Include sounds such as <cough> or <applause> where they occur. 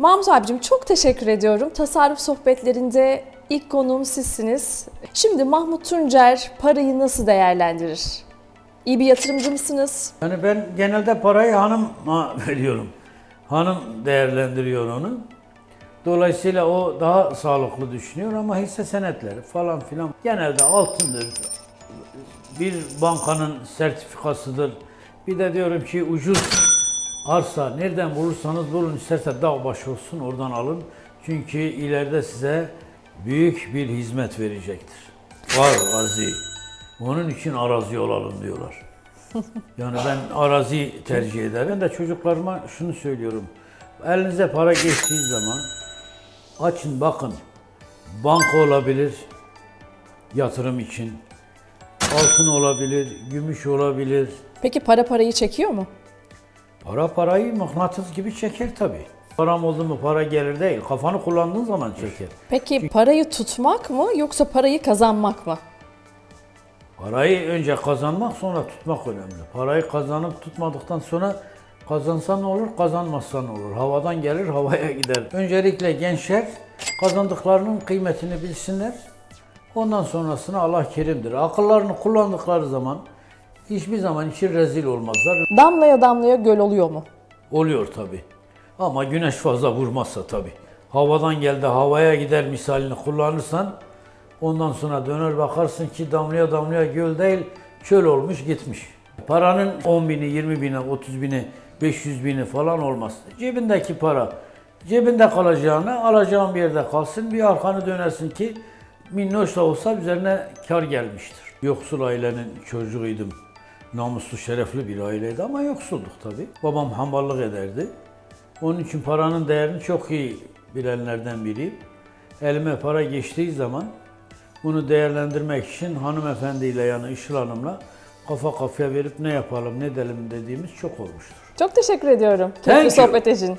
Mahmut abicim çok teşekkür ediyorum. Tasarruf sohbetlerinde ilk konuğum sizsiniz. Şimdi Mahmut Tuncer parayı nasıl değerlendirir? İyi bir yatırımcı mısınız? Yani ben genelde parayı hanıma <laughs> veriyorum. Hanım değerlendiriyor onu. Dolayısıyla o daha sağlıklı düşünüyor ama hisse senetleri falan filan genelde altındır. Bir bankanın sertifikasıdır. Bir de diyorum ki ucuz arsa nereden bulursanız bulun isterse dağ başı olsun oradan alın. Çünkü ileride size büyük bir hizmet verecektir. Var arazi. Onun için arazi olalım diyorlar. <laughs> Yani ben arazi tercih ederim. Ben de çocuklarıma şunu söylüyorum. Elinize para geçtiği zaman açın bakın. Banka olabilir yatırım için. Altın olabilir, gümüş olabilir. Peki para parayı çekiyor mu? Para parayı mıknatıs gibi çeker tabii. Param oldu mu para gelir değil. Kafanı kullandığın zaman çeker. Peki parayı tutmak mı yoksa parayı kazanmak mı? Parayı önce kazanmak sonra tutmak önemli. Parayı kazanıp tutmadıktan sonra kazansan olur, kazanmazsan olur. Havadan gelir, havaya gider. Öncelikle gençler kazandıklarının kıymetini bilsinler. Ondan sonrasını Allah kerimdir. Akıllarını kullandıkları zaman hiçbir zaman için rezil olmazlar. Damlaya damlaya göl oluyor mu? Oluyor tabi. Ama güneş fazla vurmazsa tabi. Havadan geldi havaya gider misalini kullanırsan ondan sonra döner bakarsın ki damlaya damlaya göl değil çöl olmuş gitmiş. Paranın 10 bini, 20 bini, 30 bini, 500 bini falan olmaz. Cebindeki para cebinde kalacağına alacağın bir yerde kalsın bir arkanı dönersin ki minnoş da olsa üzerine kar gelmiştir. Yoksul ailenin çocuğuydum. Namuslu, şerefli bir aileydi ama yoksulduk tabii. Babam hamballık ederdi. Onun için paranın değerini çok iyi bilenlerden biriyim. Elime para geçtiği zaman bunu değerlendirmek için hanımefendiyle yani Işıl Hanım'la kafa kafaya verip ne yapalım ne edelim dediğimiz çok olmuştur. Çok teşekkür ediyorum. Keyifli sohbet için.